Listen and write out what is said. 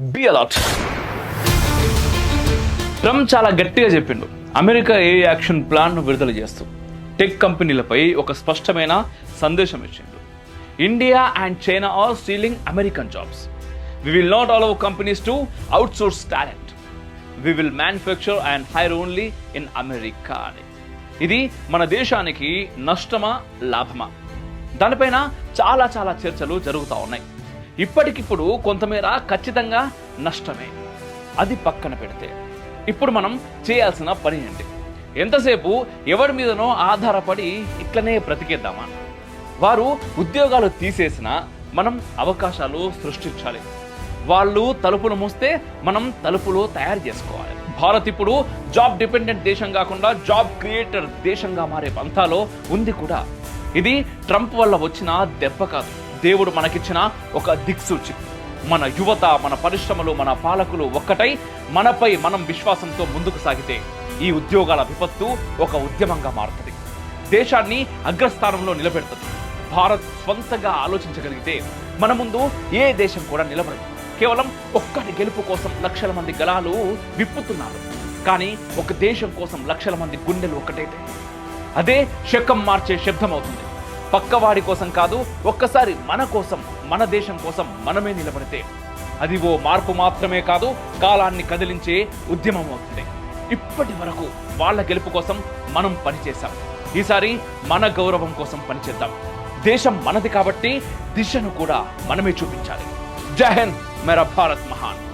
B allot Trump చాలా గట్టిగా చెప్పిండు. అమెరికా ఏ యాక్షన్ ప్లాన్ విడుదల చేస్తూ టెక్ కంపెనీలపై ఒక స్పష్టమైన సందేశం ఇచ్చిండు. India and China are stealing American jobs. We will not all our companies to outsource talent we will manufacture and hire only in America అని. ఇది మన దేశానికి నష్టమా లాభమా? దానిపైన చాలా చాలా చర్చలు జరుగుతూ ఉన్నాయి. ఇప్పటికిప్పుడు కొంతమేర ఖచ్చితంగా నష్టమే. అది పక్కన పెడితే. ఇప్పుడు మనం చేయాల్సిన పని ఏంటి? ఎంతసేపు ఎవరి మీదనో ఆధారపడి ఇట్లనే బ్రతికేద్దామా? వారు ఉద్యోగాలు తీసేసినా మనం అవకాశాలు సృష్టించాలి. వాళ్ళు తలుపులు మూస్తే మనం తలుపులు తయారు చేసుకోవాలి. భారత్ ఇప్పుడు జాబ్ డిపెండెంట్ దేశం కాకుండా జాబ్ క్రియేటర్ దేశంగా మారే పంథాలో ఉంది కూడా. ఇది ట్రంప్ వల్ల వచ్చిన దెబ్బ కాదు. దేవుడు మనకిచ్చిన ఒక దిక్సూచి. మన యువత మన పరిశ్రమలు మన పాలకులు ఒక్కటై మనపై మనం విశ్వాసంతో ముందుకు సాగితే ఈ ఉద్యోగాల విపత్తు ఒక ఉద్యమంగా మారుతుంది. దేశాన్ని అగ్రస్థానంలో నిలబెడుతుంది. భారత్ స్వంతంగా ఆలోచించగలిగితే మన ముందు ఏ దేశం కూడా నిలబడదు. కేవలం ఒక్కటి గెలుపు కోసం లక్షల మంది గలాలు విప్పుతున్నారు. కానీ ఒక దేశం కోసం లక్షల మంది గుండెలు ఒక్కటైతే. అదే శకం మార్చే శబ్దం అవుతుంది పక్కవాడి కోసం కాదు ఒక్కసారి మన కోసం మన దేశం కోసం మనమే నిలబడితే. అది ఓ మార్పు మాత్రమే కాదు కాలాన్ని కదిలించే ఉద్యమం అవుతుంది. ఇప్పటి వరకు వాళ్ళ గెలుపు కోసం మనం పనిచేశాం. ఈసారి మన గౌరవం కోసం పనిచేద్దాం. దేశం మనది కాబట్టి దిశను కూడా మనమే చూపించాలి. జై హింద్ మేరా భారత్ మహాన్.